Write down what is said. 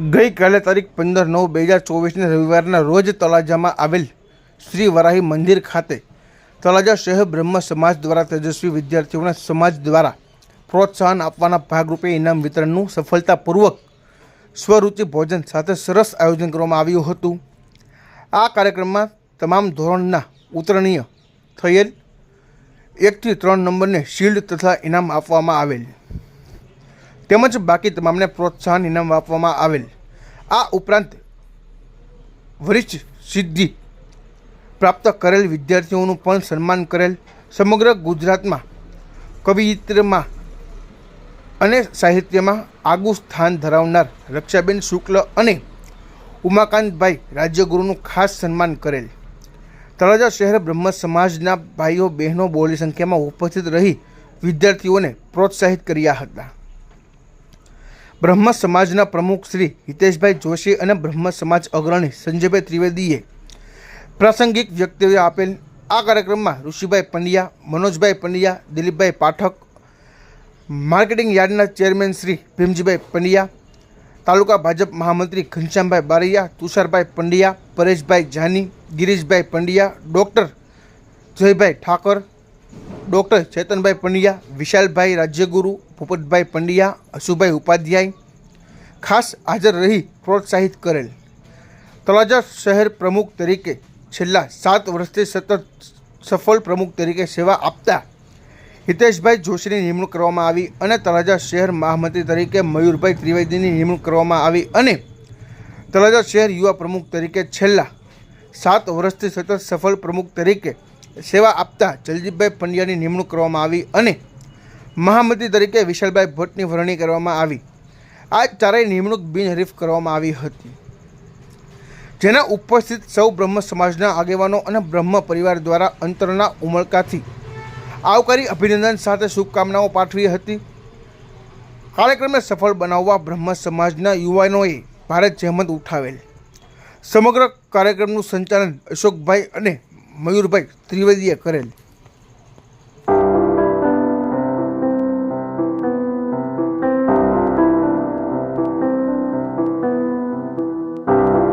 ગઈકાલે તારીખ પંદર નવ બે હજાર ચોવીસને રવિવારના રોજ તળાજામાં આવેલ શ્રી વરાહી મંદિર ખાતે તળાજા શહેર બ્રહ્મ સમાજ દ્વારા તેજસ્વી વિદ્યાર્થીઓના સમાજ દ્વારા પ્રોત્સાહન આપવાના ભાગરૂપે ઇનામ વિતરણનું સફળતાપૂર્વક સ્વરૂચિ ભોજન સાથે સરસ આયોજન કરવામાં આવ્યું હતું. આ કાર્યક્રમમાં તમામ ધોરણના ઉતરણીય થયેલ એકથી ત્રણ નંબરને શિલ્ડ તથા ઇનામ આપવામાં આવેલ. તેમજ બાકી તમામને પ્રોત્સાહન ઇનામ આપવામાં આવેલ. આ ઉપરાંત વરિષ્ઠ સિદ્ધિ પ્રાપ્ત કરેલ વિદ્યાર્થીઓનું પણ સન્માન કરેલ. સમગ્ર ગુજરાતમાં કવિત્રમાં અને સાહિત્યમાં આગવું સ્થાન ધરાવનાર રક્ષાબેન શુક્લ અને ઉમાકાંતભાઈ રાજ્યગુરુનું ખાસ સન્માન કરેલ. તળાજા શહેર બ્રહ્મ સમાજના ભાઈઓ બહેનો બોલી સંખ્યામાં ઉપસ્થિત રહી વિદ્યાર્થીઓને પ્રોત્સાહિત કર્યા હતા. બ્રહ્મ સમાજના પ્રમુખ શ્રી હિતેશભાઈ જોશી અને બ્રહ્મ સમાજ અગ્રણી સંજયભાઈ ત્રિવેદીએ પ્રાસંગિક વ્યક્તિઓએ આપેલ આ કાર્યક્રમમાં ઋષિભાઈ પંડ્યા, મનોજભાઈ પંડ્યા, દિલીપભાઈ પાઠક, માર્કેટિંગ યાર્ડના ચેરમેન શ્રી ભીમજીભાઈ પંડ્યા, તાલુકા ભાજપ મહામંત્રી ઘનશ્યામભાઈ બારૈયા, તુષારભાઈ પંડ્યા, પરેશભાઈ જાની, ગિરીશભાઈ પંડ્યા, ડૉક્ટર જયભાઈ ઠાકર ડૉક્ટર ચેતનભાઈ પંડ્યા, વિશાલભાઈ રાજ્યગુરુ ભૂપતભાઈ પંડ્યા, અશુભાઈ ઉપાધ્યાય. ખાસ હાજર રહી પ્રોત્સાહિત કરેલ. તળાજા શહેર પ્રમુખ તરીકે છેલ્લા સાત વર્ષથી સતત સફળ પ્રમુખ તરીકે સેવા આપતા હિતેશભાઈ જોશીની નિમણૂક કરવામાં આવી અને તળાજા શહેર મહામંત્રી તરીકે મયુરભાઈ ત્રિવેદીની નિમણૂક કરવામાં આવી અને તળાજા શહેર યુવા પ્રમુખ તરીકે છેલ્લા સાત વર્ષથી સતત સફળ પ્રમુખ તરીકે સેવા આપતા જલજીતભાઈ પંડ્યાની નિમણૂક કરવામાં આવી અને મહામંત્રી તરીકે વિશાલભાઈ ભટ્ટની વરણી કરવામાં આવી. આ ચારેય નિમણૂક બિનહરીફ કરવામાં આવી હતી. જેના ઉપસ્થિત સૌ બ્રહ્મ સમાજના આગેવાનો અને બ્રહ્મ પરિવાર દ્વારા અંતરના ઉમળકાથી આવકારી અભિનંદન સાથે શુભકામનાઓ પાઠવી હતી. કાર્યક્રમને સફળ બનાવવા બ્રહ્મ સમાજના યુવાનોએ ભારત જહેમત ઉઠાવેલ. સમગ્ર કાર્યક્રમનું સંચાલન અશોકભાઈ અને મયુરભાઈ ત્રિવેદીએ કરેલ.